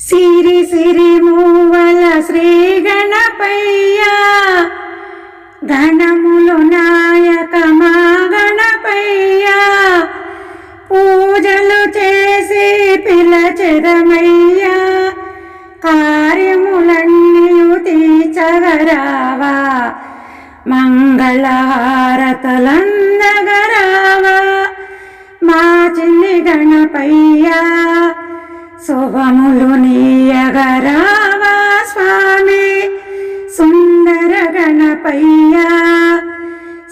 సిరి సిరి మూవల శ్రీ గణపయ్య ధనములు నాయక మా గణపయ్య. పూజలు చేసి పిలచెదమయ్యా కార్యములన్నీ తీర్చగరావా. మంగళహారతలందగరావా. మా చిన్ని గణపయ్యా. శుభములు నీయగరావా స్వామి సుందర గణపయ్యా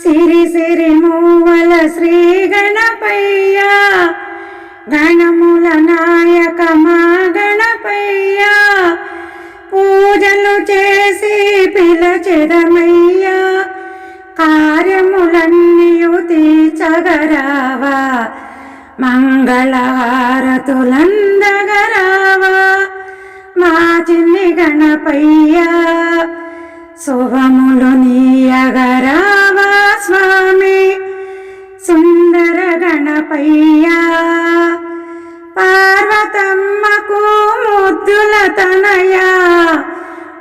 సిరి సిరి మూవల శ్రీ గణపయ్యా గణముల నాయక మా గణపయ్యా పూజలు చేసి పిలచెదమయ్యా కార్యములన్నీ తీర్చగరావా మంగళహారతులందగరావా మా చిన్ని గణపయ్యా శుభములు నీయగరావా స్వామి. సుందర గణపయ్యా పార్వతమ్మకు ముద్దుల తనయా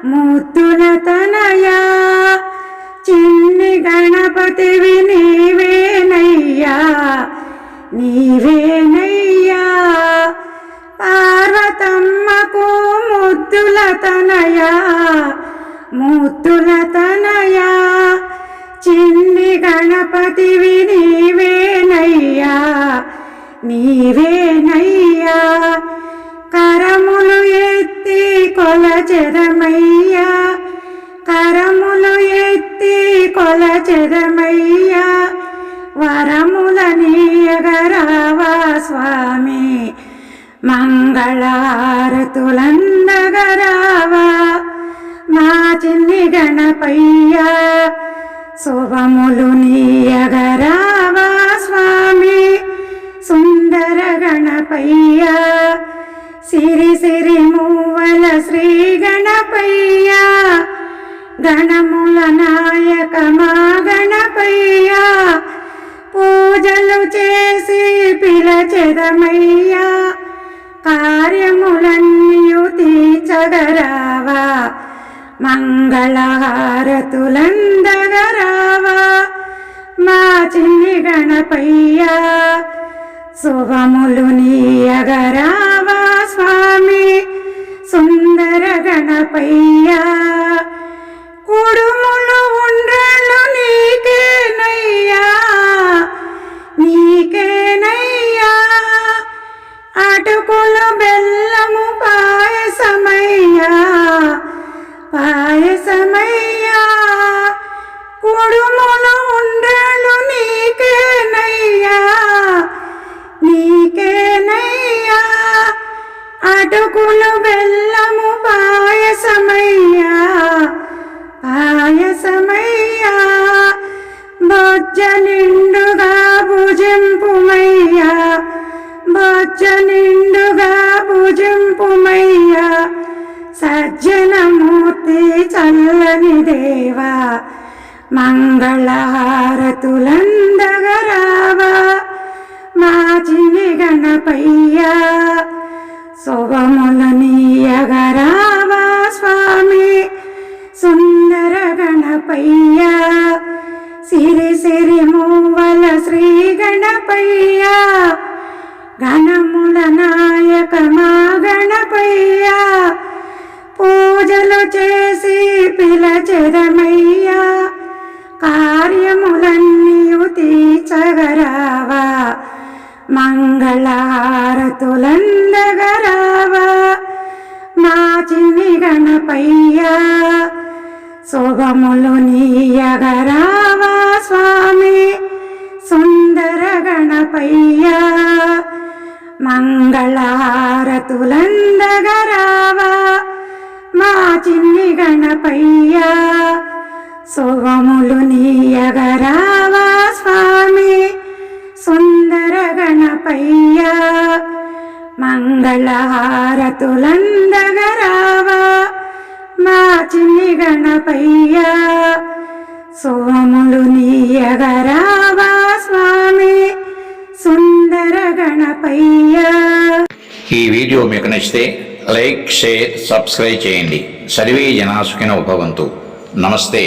ముద్దుల తనయా. చిన్ని గణపతివి నీవేనయ్యా నీవేనయ్యా. పార్వతమ్మకు ముద్దుల తనయా. ముద్దుల తనయా. చిన్ని గణపతివి నీవేనయ్యా. నీవేనయ్యా. కరములు ఎత్తి కొలచెదమయ్యా. కరములు ఎత్తి కొలచెదమయ్యా. కళారతులందగరావా మా చిన్ని గణపయ్యా శుభములు నీయగరావా స్వామి? సుందర గణపయ్యా సిరి సిరి మూవల శ్రీ గణపయ్యా గణముల నాయక మా గణపయ్యా పూజలు చేసి పిలచెదమయ్యా. కార్యములన్నీయు తీర్చగరావా? మంగళహారతులందగరావా? మా చిన్ని గణపయ్యా శుభములు నీయగరావా స్వామి? సుందర గణపయ్యా కుడుమ పాయసమయ్యా. కుడుములు ఉండలు నీకేనయ్యా. నీకేనయ్యా. అటుకులు బెల్లము పాయసమయ్యా. పాయసమయ్యా. బొజ్జ నిండుగా భుజింపుమయ్యా. బొజ్జ నిండుగా భుజింపు సజ్జనమూర్తి చల్లని దేవా మంగళహారతులందగరావా మాచిని చిన్ని గణపయ్యా శుభముల స్వామి సుందర గణపయ్యా సిరి సిరి మూవల శ్రీ గణపయ్యా గణములనా తీర్చగరావా మంగళహారతులందగరావా మా చిన్ని గణపయ్యా శుభములు నీయగరావా స్వామి సుందర గణపయ్యా మంగళహారతులందగరావా మా చిన్ని గణపయ్యా శుభములు నీయగరా గణపయ్యా మంగళహారతులందగరావా మా చిన్ని గణపయ్యా సోములు నీయగరావా స్వామి సుందర గణపయ్యా. ఈ వీడియో మీకు నచ్చితే లైక్ షేర్ సబ్స్క్రైబ్ చేయండి. సర్వే జనాసుకిన ఉపవంతు. నమస్తే.